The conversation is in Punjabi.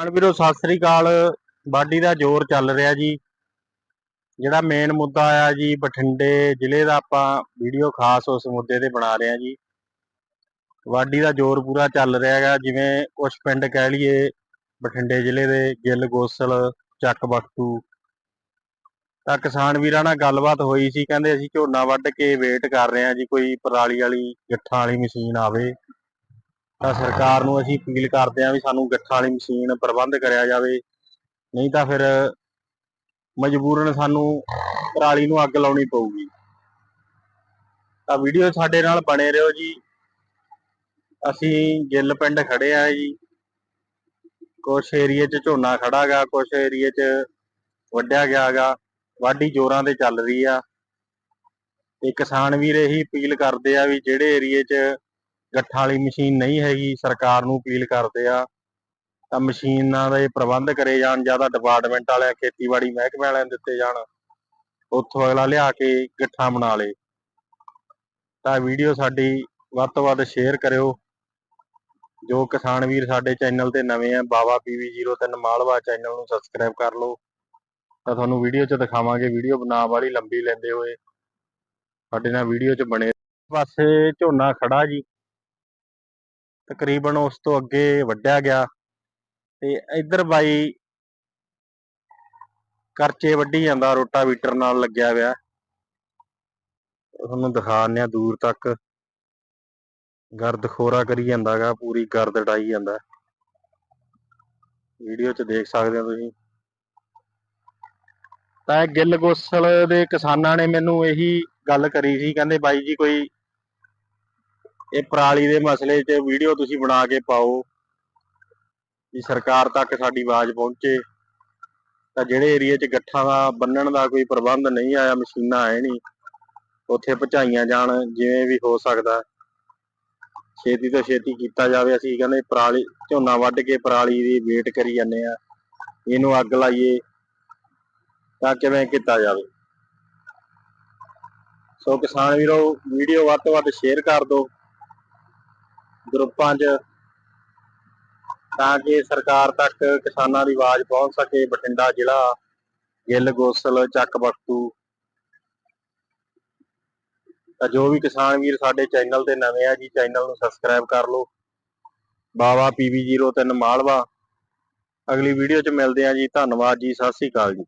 ਹਾਂ ਵੀਰੋ, ਸਤਿ ਸ੍ਰੀ ਅਕਾਲ। ਬਾਡੀ ਦਾ ਜ਼ੋਰ ਚੱਲ ਰਿਹਾ ਜੀ। ਜਿਹੜਾ ਮੇਨ ਮੁੱਦਾ ਆ ਜੀ, ਬਠਿੰਡੇ ਜ਼ਿਲ੍ਹੇ ਦਾ ਆਪਾਂ ਵੀਡੀਓ ਖਾਸ ਉਸ ਮੁੱਦੇ ਤੇ ਬਣਾ ਰਹੇ ਹਾਂ ਜੀ। ਵਾਡੀ ਦਾ ਜ਼ੋਰ ਪੂਰਾ ਚੱਲ ਰਿਹਾ ਹੈਗਾ, ਜਿਵੇਂ ਕੁਝ ਪਿੰਡ ਕਹਿ ਲਈਏ, ਬਠਿੰਡੇ ਜ਼ਿਲ੍ਹੇ ਦੇ ਗਿੱਲ, ਗੋਸਲ, ਚੱਕ, ਬਖਤੂ। ਤਾਂ ਕਿਸਾਨ ਵੀਰਾਂ ਨਾਲ ਗੱਲਬਾਤ ਹੋਈ ਸੀ, ਕਹਿੰਦੇ ਅਸੀਂ ਝੋਨਾ ਵੱਢ ਕੇ ਵੇਟ ਕਰ ਰਹੇ ਹਾਂ ਜੀ, ਕੋਈ ਪਰਾਲੀ ਵਾਲੀ ਗੱਠਾਂ ਵਾਲੀ ਮਸ਼ੀਨ ਆਵੇ। ਤਾਂ ਸਰਕਾਰ ਨੂੰ ਅਸੀਂ ਅਪੀਲ ਕਰਦੇ ਹਾਂ ਵੀ ਸਾਨੂੰ ਗੱਠਾਂ ਵਾਲੀ ਮਸ਼ੀਨ ਪ੍ਰਬੰਧ ਕਰਿਆ ਜਾਵੇ। ਨਹੀਂ ਤਾਂ ਫਿਰ ਮਜਬੂਰਨ ਸਾਨੂੰ ਪਰਾਲੀ ਨੂੰ ਅੱਗ ਲਾਉਣੀ ਪਊਗੀ। ਤਾਂ ਵੀਡੀਓ ਸਾਡੇ ਨਾਲ ਬਣੇ ਰਹੋ ਜੀ। ਅਸੀਂ ਗਿੱਲ ਪਿੰਡ ਖੜੇ ਆ ਜੀ। ਕੁਛ ਏਰੀਏ 'ਚ ਝੋਨਾ ਖੜਾਗਾ ਕੁਛ ਏਰੀਏ 'ਚ ਵੱਢਿਆ ਗਿਆਗਾ ਵਾਢੀ ਜ਼ੋਰਾਂ ਤੇ ਚੱਲ ਰਹੀ ਆ। ਤੇ ਕਿਸਾਨ ਵੀਰ ਇਹੀ ਅਪੀਲ ਕਰਦੇ ਆ ਵੀ ਜਿਹੜੇ ਏਰੀਏ 'ਚ ਗੱਠਾਂ ਵਾਲੀ ਮਸ਼ੀਨ ਨਹੀਂ ਹੈਗੀ, ਸਰਕਾਰ ਨੂੰ ਅਪੀਲ ਕਰਦੇ ਆ, ਤਾਂ ਮਸ਼ੀਨਾਂ ਦੇ ਪ੍ਰਬੰਧ ਕਰੇ ਜਾਣ, ਜਾਂ ਡਿਪਾਰਟਮੈਂਟ ਵਾਲਿਆਂ, ਖੇਤੀਬਾੜੀ ਮਹਿਕਮੇ ਵਾਲਿਆਂ ਨੂੰ ਦਿੱਤੇ ਜਾਣ, ਉੱਥੋਂ ਅਗਲਾ ਲਿਆ ਕੇ ਗੱਠਾਂ ਬਣਾ ਲੇ। ਤਾਂ ਵੀਡੀਓ ਸਾਡੀ ਵੱਧ ਤੋਂ ਵੱਧ ਸ਼ੇਅਰ ਕਰਿਓ। ਜੋ ਕਿਸਾਨ ਵੀਰ ਸਾਡੇ ਚੈਨਲ ਤੇ ਨਵੇਂ ਆ, ਬਾਵਾ ਪੀਵੀ03 ਮਾਲਵਾ ਚੈਨਲ ਨੂੰ ਸਬਸਕ੍ਰਾਈਬ ਕਰ ਲਓ। ਤਾਂ ਤੁਹਾਨੂੰ ਵੀਡੀਓ 'ਚ ਦਿਖਾਵਾਂਗੇ ਵੀਡੀਓ ਬਣਾ ਵਾਲੀ ਲੰਬੀ ਲੈਂਦੇ ਹੋਏ। ਸਾਡੇ ਨਾਲ ਵੀਡੀਓ 'ਚ ਬਣੇ, ਪਾਸੇ ਝੋਨਾ ਖੜਾ ਜੀ। ਤਕਰੀਬਨ ਉਸ ਤੋਂ ਅੱਗੇ ਵੱਢਿਆ ਗਿਆ ਤੇ ਇੱਧਰ ਬਾਈ ਕਰਚੇ ਵੱਢੀ ਜਾਂਦਾ, ਰੋਟਾਵੀਟਰ ਨਾਲ ਲੱਗਿਆ ਹੋਇਆ। ਤੁਹਾਨੂੰ ਦਿਖਾਉਂਦੇ ਆ ਦੂਰ ਤੱਕ। ਗਰਦ ਖੋਰਾ ਕਰੀ ਜਾਂਦਾਗਾ ਪੂਰੀ ਗਰਦ ਡਾਈ ਜਾਂਦਾ। ਵੀਡੀਓ 'ਚ ਦੇਖ ਸਕਦੇ ਹੋ ਤੁਸੀਂ। ਤਾਂ ਇਹ ਗਿੱਲ ਗੋਸਲ ਦੇ ਕਿਸਾਨਾਂ ਨੇ ਮੈਨੂੰ ਇਹੀ ਗੱਲ ਕਰੀ ਸੀ, ਕਹਿੰਦੇ ਬਾਈ ਜੀ ਕੋਈ ਇਹ ਪਰਾਲੀ ਦੇ ਮਸਲੇ 'ਚ ਵੀਡੀਓ ਤੁਸੀਂ ਬਣਾ ਕੇ ਪਾਓ ਵੀ ਸਰਕਾਰ ਤੱਕ ਸਾਡੀ ਆਵਾਜ਼ ਪਹੁੰਚੇ। ਤਾਂ ਜਿਹੜੇ ਏਰੀਆ 'ਚ ਗੱਠਾਂ ਦਾ ਬੰਨਣ ਦਾ ਕੋਈ ਪ੍ਰਬੰਧ ਨਹੀਂ ਆਇਆ, ਮਸ਼ੀਨਾਂ ਆਏ ਨਹੀਂ, ਉੱਥੇ ਪਹੁੰਚਾਈਆਂ ਜਾਣ ਜਿਵੇਂ ਵੀ ਹੋ ਸਕਦਾ। ਛੇਤੀ ਤੋਂ ਛੇਤੀ ਕੀਤਾ ਜਾਵੇ। ਅਸੀਂ ਕਹਿੰਦੇ ਪਰਾਲੀ, ਝੋਨਾ ਵੱਢ ਕੇ ਪਰਾਲੀ ਦੀ ਵੇਟ ਕਰੀ ਜਾਂਦੇ ਆ ਇਹਨੂੰ ਅੱਗ ਲਾਈਏ ਤਾਂ ਕਿਵੇਂ ਕੀਤਾ ਜਾਵੇ। ਸੋ ਕਿਸਾਨ ਵੀਰੋ, ਵੀਡੀਓ ਵੱਧ ਤੋਂ ਵੱਧ ਸ਼ੇਅਰ ਕਰ ਦਿਓ। ਗਰੁੱਪਾਂ 'ਚ, ਤਾਂ ਕਿ ਸਰਕਾਰ ਤੱਕ ਕਿਸਾਨਾਂ ਦੀ ਆਵਾਜ਼ ਪਹੁੰਚ ਸਕੇ। ਬਠਿੰਡਾ ਜ਼ਿਲ੍ਹਾ, ਗਿੱਲ, ਗੋਸਲ, ਚੱਕ, ਬਖਤੂ। ਤਾਂ ਜੋ ਵੀ ਕਿਸਾਨ ਵੀਰ ਸਾਡੇ ਚੈਨਲ ਤੇ ਨਵੇਂ ਆ ਜੀ, ਚੈਨਲ ਨੂੰ ਸਬਸਕ੍ਰਾਈਬ ਕਰ ਲਓ। ਬਾਵਾ ਪੀਵੀ03 ਮਾਲਵਾ। ਅਗਲੀ ਵੀਡੀਓ 'ਚ ਮਿਲਦੇ ਆ ਜੀ। ਧੰਨਵਾਦ ਜੀ। ਸਤਿ ਸ੍ਰੀ ਅਕਾਲ ਜੀ।